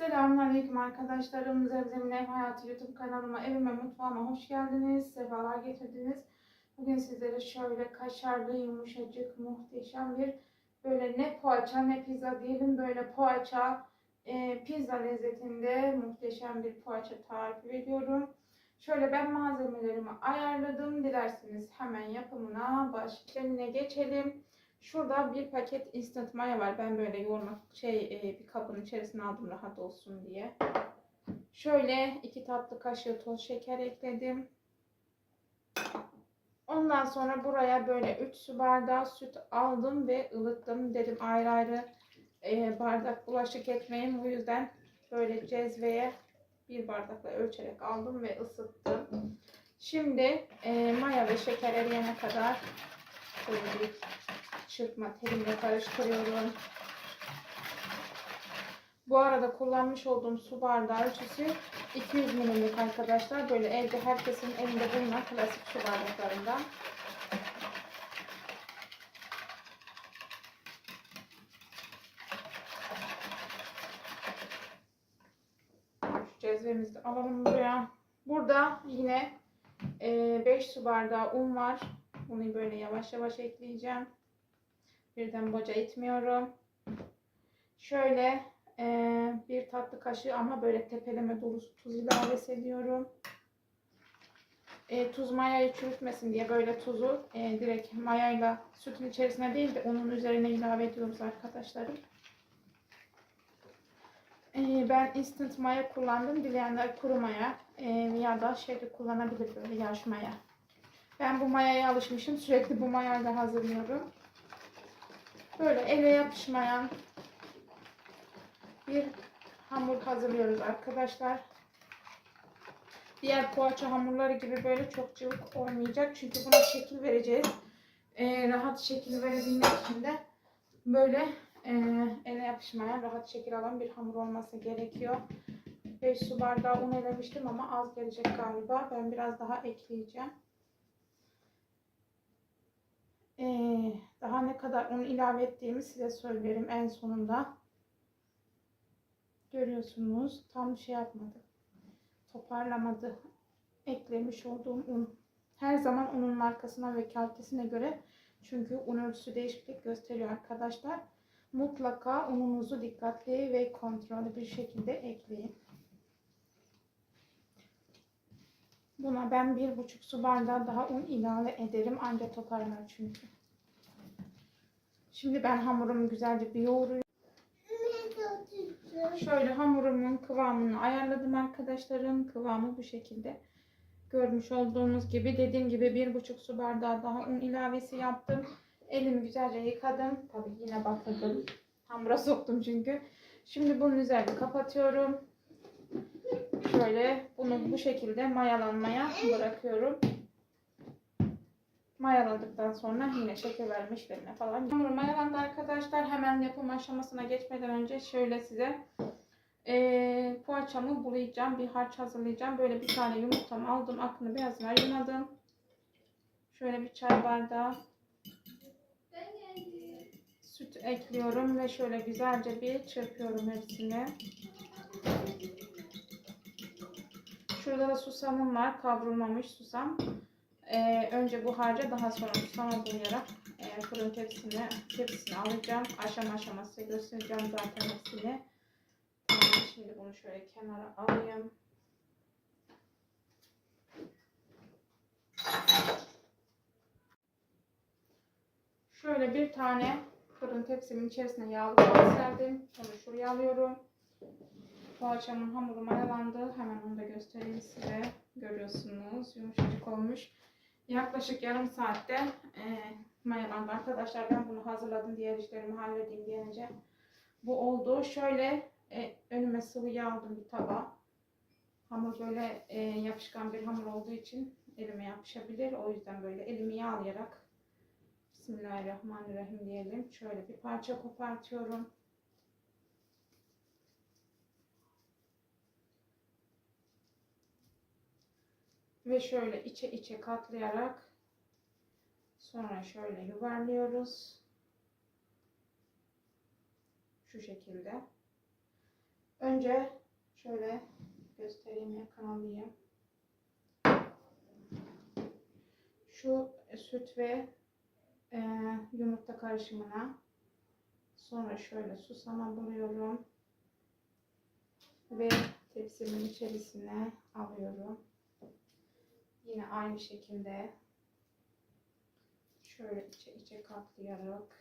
Selamünaleyküm arkadaşlarım. Zevzem'in Ev Hayatı YouTube kanalıma, evime, mutfağıma hoş geldiniz. Sefalar getirdiniz. Bugün sizlere şöyle kaşarlı, yumuşacık, muhteşem bir böyle ne poğaça ne pizza diyelim böyle poğaça, e, pizza lezzetinde muhteşem bir poğaça tarifi veriyorum. Şöyle ben malzemelerimi ayarladım. Dilerseniz hemen yapımına başlayalım. geçelim. Şurada bir paket instant maya var. Ben böyle yoğurmak şey e, bir kabın içerisine aldım rahat olsun diye. Şöyle iki tatlı kaşığı toz şeker ekledim. Ondan sonra buraya böyle 3 su bardağı süt aldım ve ılıttım. Dedim ayrı ayrı e, bardak bulaşık etmeyin. Bu yüzden böyle cezveye bir bardakla ölçerek aldım ve ısıttım. Şimdi e, maya ve şeker eriyene kadar şöyle çırpma telimle karıştırıyorum. Bu arada kullanmış olduğum su bardağı ölçüsü 200 ml arkadaşlar. Böyle evde herkesin elinde bulunan klasik su bardaklarından. Şu cezvemizi de alalım buraya. Burada yine 5 su bardağı un var. Bunu böyle yavaş yavaş ekleyeceğim. Birden boca etmiyorum. Şöyle e, bir tatlı kaşığı ama böyle tepeleme dolusu tuz ilave ediyorum. E, tuz mayayı çürütmesin diye böyle tuzu e, direkt mayayla sütün içerisine değil de onun üzerine ilave ediyoruz arkadaşlarım. E, ben instant maya kullandım. Dileyenler kuru maya e, ya da şeyde kullanabilir böyle yaş maya. Ben bu mayaya alışmışım. Sürekli bu mayayla hazırlıyorum. Böyle ele yapışmayan bir hamur hazırlıyoruz arkadaşlar. Diğer poğaça hamurları gibi böyle çok cıvık olmayacak. Çünkü buna şekil vereceğiz. Ee, rahat şekil verebilmek için de böyle e, ele yapışmayan, rahat şekil alan bir hamur olması gerekiyor. 5 su bardağı un elemiştim ama az gelecek galiba. Ben biraz daha ekleyeceğim. Ee, daha ne kadar un ilave ettiğimi size söylerim en sonunda. Görüyorsunuz tam şey yapmadı. Toparlamadı. Eklemiş olduğum un. Her zaman unun markasına ve kalitesine göre çünkü un ölçüsü değişiklik gösteriyor arkadaşlar. Mutlaka ununuzu dikkatli ve kontrollü bir şekilde ekleyin. Buna ben bir buçuk su bardağı daha un ilave ederim. Ancak toparlar çünkü. Şimdi ben hamurumu güzelce bir yoğuruyorum. Şöyle hamurumun kıvamını ayarladım arkadaşlarım. Kıvamı bu şekilde. Görmüş olduğunuz gibi dediğim gibi bir buçuk su bardağı daha un ilavesi yaptım. Elimi güzelce yıkadım. Tabii yine batırdım. Hamura soktum çünkü. Şimdi bunun üzerine kapatıyorum. Şöyle bunu bu şekilde mayalanmaya bırakıyorum. Mayaladıktan sonra yine şeker verme işlemine falan. Hamur mayalandı arkadaşlar. Hemen yapım aşamasına geçmeden önce şöyle size e, poğaçamı bulayacağım. Bir harç hazırlayacağım. Böyle bir tane yumurtamı aldım. Aklını beyazını ayırmadım. Şöyle bir çay bardağı süt ekliyorum ve şöyle güzelce bir çırpıyorum hepsini. Şurada da susamım var. Kavrulmamış susam. Ee, önce bu harca daha sonra susama bulayarak e, fırın tepsisine, tepsisine alacağım. Aşama aşaması göstereceğim zaten hepsini. Şimdi bunu şöyle kenara alayım. Şöyle bir tane fırın tepsimin içerisine yağlı kağıt serdim. Onu şuraya alıyorum. Poğaçamın hamuru mayalandı. Hemen onu da göstereyim size. Görüyorsunuz. Yumuşacık olmuş. Yaklaşık yarım saatte e, mayalandı. Arkadaşlar ben bunu hazırladım. Diğer işlerimi halledeyim diyince. Bu oldu. Şöyle e, önüme sıvı yağ aldım bir tabağa. Hamur böyle e, yapışkan bir hamur olduğu için elime yapışabilir. O yüzden böyle elimi yağlayarak Bismillahirrahmanirrahim diyelim. Şöyle bir parça kopartıyorum. Ve şöyle içe içe katlayarak sonra şöyle yuvarlıyoruz. Şu şekilde. Önce şöyle göstereyim yakın alayım. Şu süt ve e, yumurta karışımına sonra şöyle susama vuruyorum ve tepsimin içerisine alıyorum. Yine aynı şekilde şöyle içe içe katlayarak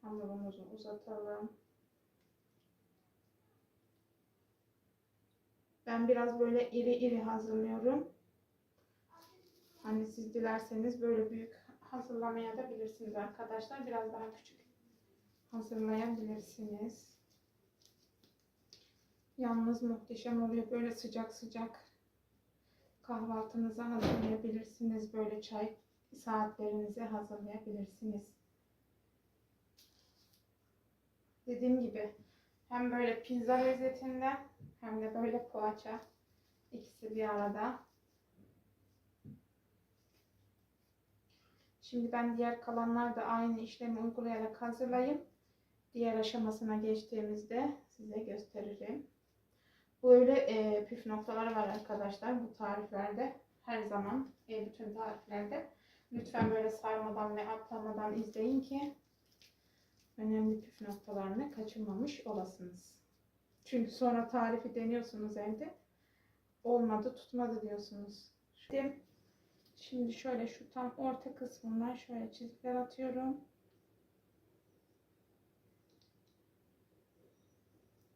hamurumuzu uzatalım. Ben biraz böyle iri iri hazırlıyorum. Hani siz dilerseniz böyle büyük hazırlamaya da bilirsiniz arkadaşlar. Biraz daha küçük hazırlayabilirsiniz. Yalnız muhteşem oluyor. Böyle sıcak sıcak kahvaltınızı hazırlayabilirsiniz. Böyle çay saatlerinizi hazırlayabilirsiniz. Dediğim gibi hem böyle pizza lezzetinde hem de böyle poğaça ikisi bir arada. Şimdi ben diğer kalanlar da aynı işlemi uygulayarak hazırlayayım. Diğer aşamasına geçtiğimizde size gösteririm. Böyle e, püf noktaları var arkadaşlar bu tariflerde. Her zaman e, bütün tariflerde. Lütfen böyle sarmadan ve atlamadan izleyin ki önemli püf noktalarını kaçırmamış olasınız. Çünkü sonra tarifi deniyorsunuz evde. Olmadı, tutmadı diyorsunuz. Şimdi, şimdi şöyle şu tam orta kısmından şöyle çizgiler atıyorum.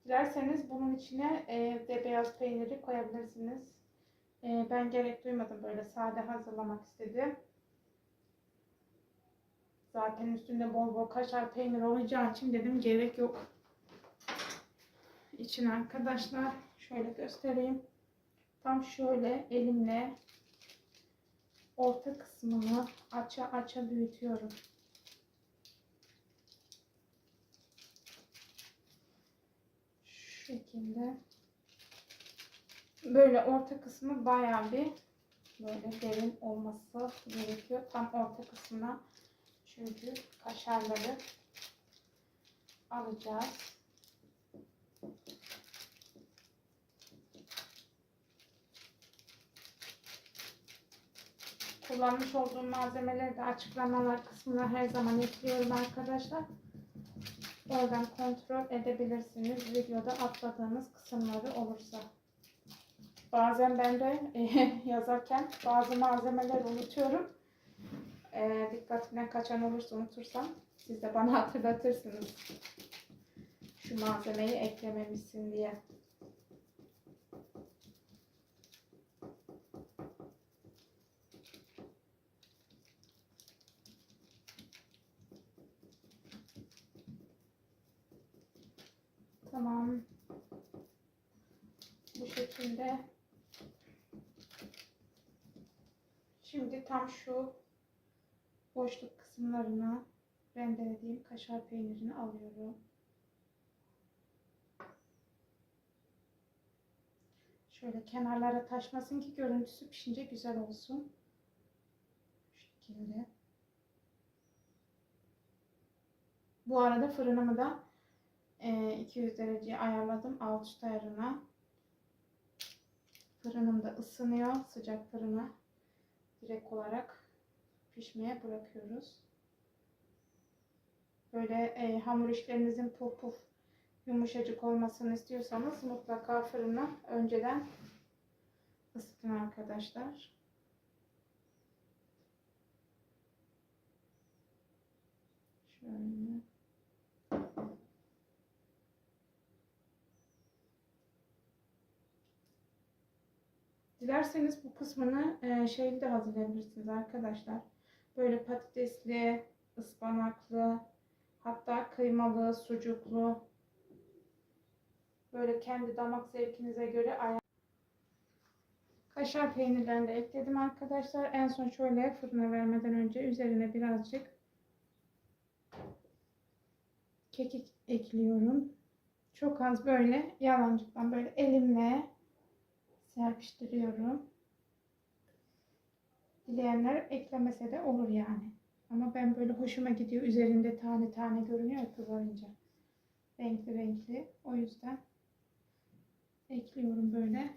Dilerseniz bunun içine e, de beyaz peyniri koyabilirsiniz. E, ben gerek duymadım böyle sade hazırlamak istedim. Zaten üstünde bol bol kaşar peynir olacağı için dedim gerek yok. İçin arkadaşlar şöyle göstereyim. Tam şöyle elimle orta kısmını aça aça büyütüyorum. Şu şekilde. Böyle orta kısmı bayağı bir böyle derin olması gerekiyor. Tam orta kısmına çünkü kaşarları alacağız. Kullanmış olduğum malzemeleri de açıklamalar kısmına her zaman ekliyorum arkadaşlar. Oradan kontrol edebilirsiniz videoda atladığınız kısımları olursa. Bazen ben de e, yazarken bazı malzemeleri unutuyorum. E, dikkatimden kaçan olursa unutursam siz de bana hatırlatırsınız. Şu malzemeyi eklememişsin diye. Tamam. Bu şekilde. Şimdi tam şu boşluk kısımlarına rendelediğim kaşar peynirini alıyorum. Şöyle kenarlara taşmasın ki görüntüsü pişince güzel olsun. Bu şekilde. Bu arada fırınımı da 200 dereceye ayarladım alt üst. Fırınım da ısınıyor. Sıcak fırına direkt olarak pişmeye bırakıyoruz. Böyle e, hamur işlerinizin puf puf yumuşacık olmasını istiyorsanız mutlaka fırını önceden ısıtın arkadaşlar. Şöyle. Dilerseniz bu kısmını e, şeyli de hazırlayabilirsiniz arkadaşlar. Böyle patatesli, ıspanaklı, hatta kıymalı, sucuklu. Böyle kendi damak zevkinize göre ayar. Kaşar peynirlerini de ekledim arkadaşlar. En son şöyle fırına vermeden önce üzerine birazcık kekik ekliyorum. Çok az böyle yalancıktan böyle elimle serpiştiriyorum. Dileyenler eklemese de olur yani. Ama ben böyle hoşuma gidiyor. Üzerinde tane tane görünüyor kızarınca. Renkli renkli. O yüzden ekliyorum böyle.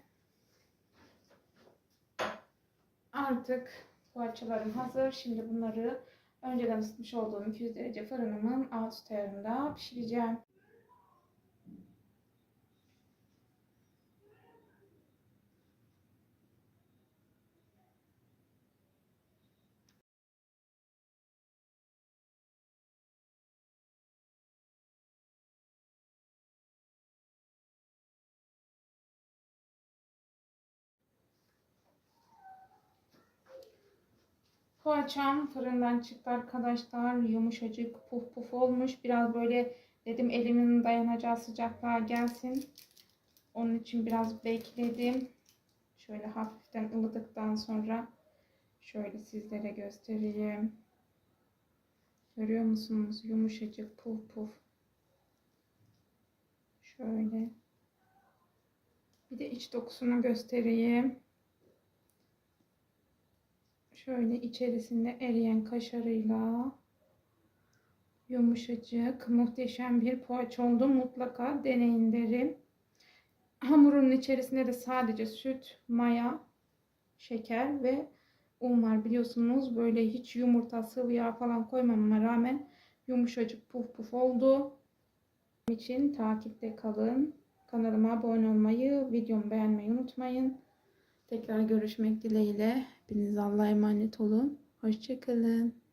Artık poğaçalarım hazır. Şimdi bunları önceden ısıtmış olduğum 200 derece fırınımın alt üst ayarında pişireceğim. Poğaçam fırından çıktı arkadaşlar. Yumuşacık puf puf olmuş. Biraz böyle dedim elimin dayanacağı sıcaklığa gelsin. Onun için biraz bekledim. Şöyle hafiften ılıdıktan sonra şöyle sizlere göstereyim. Görüyor musunuz? Yumuşacık puf puf. Şöyle. Bir de iç dokusunu göstereyim. Şöyle içerisinde eriyen kaşarıyla yumuşacık, muhteşem bir poğaça oldu. Mutlaka deneyin derim. Hamurun içerisinde de sadece süt, maya, şeker ve un var. Biliyorsunuz böyle hiç yumurta, sıvı yağ falan koymamama rağmen yumuşacık puf puf oldu. Benim için takipte kalın. Kanalıma abone olmayı, videomu beğenmeyi unutmayın. Tekrar görüşmek dileğiyle. Hepiniz Allah'a emanet olun. Hoşçakalın.